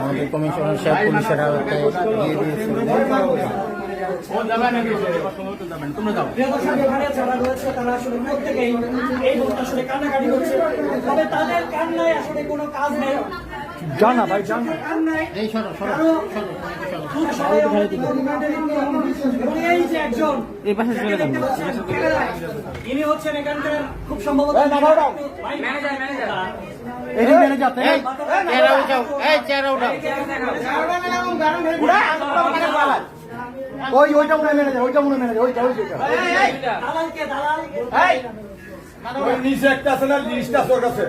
আমাদের কমিশনার সাহেব পুলিশের আওতায় দিয়ে দিয়েছে যারা রয়েছে তারা আসলে প্রত্যেকেই এই আসলে কান্নাকাটি করছে তবে তাদের কান্নায় আসলে কোনো কাজ নেই জানা ভাই জানা কান্নায় এই পাশে চলে যান। ইনি হচ্ছেন এখানকার খুব সম্ভবত ম্যানেজার ওই ওইটা মনে ম্যানেজার ওইটা মনে ম্যানেজার ওইটা ওইটা দালালকে দালাল একটা আছে না আছে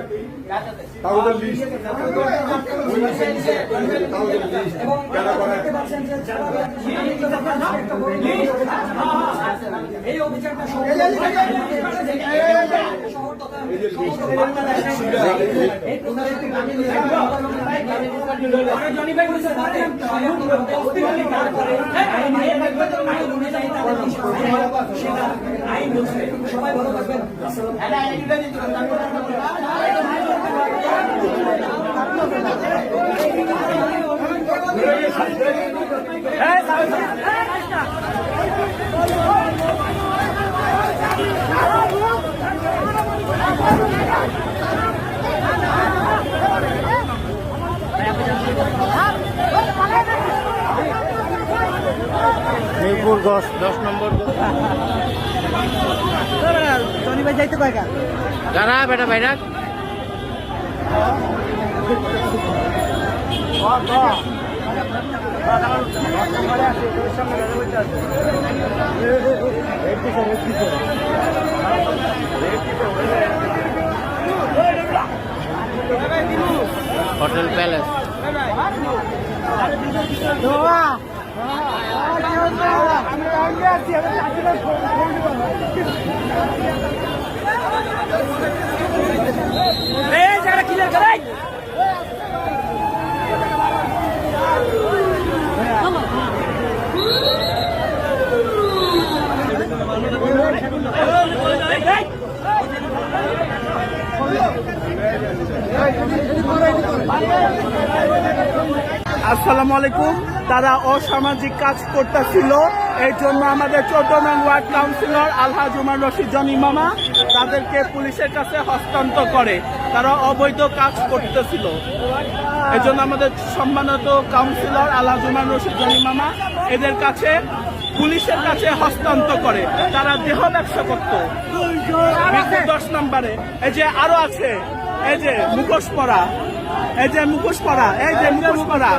সবাই ভালো মিরপুর দশ দশ নম্বর ভাই যাইতে পারে যারা বেটা বাইরা হোটেল প্যালেস। এই আসসালামু আলাইকুম। তারা অসামাজিক কাজ করতেছিল। এই জন্য আমাদের চোদ্দ নং ওয়ার্ড কাউন্সিলর আলহাজ উমার রশিদ জনি মামা তাদেরকে পুলিশের কাছে হস্তান্তর করে। তারা অবৈধ কাজ করতেছিল। এই জন্য আমাদের সম্মানিত কাউন্সিলর আলহাজ উমার রশিদ জনি মামা এদের কাছে পুলিশের কাছে হস্তান্তর করে, তারা দেহ ব্যবসা করতো দশ নম্বরে, এই যে আরও আছে, এই যে মুখোশ পরা, এই যে মুখোশ পরা, এই যে মুখোশ পরা।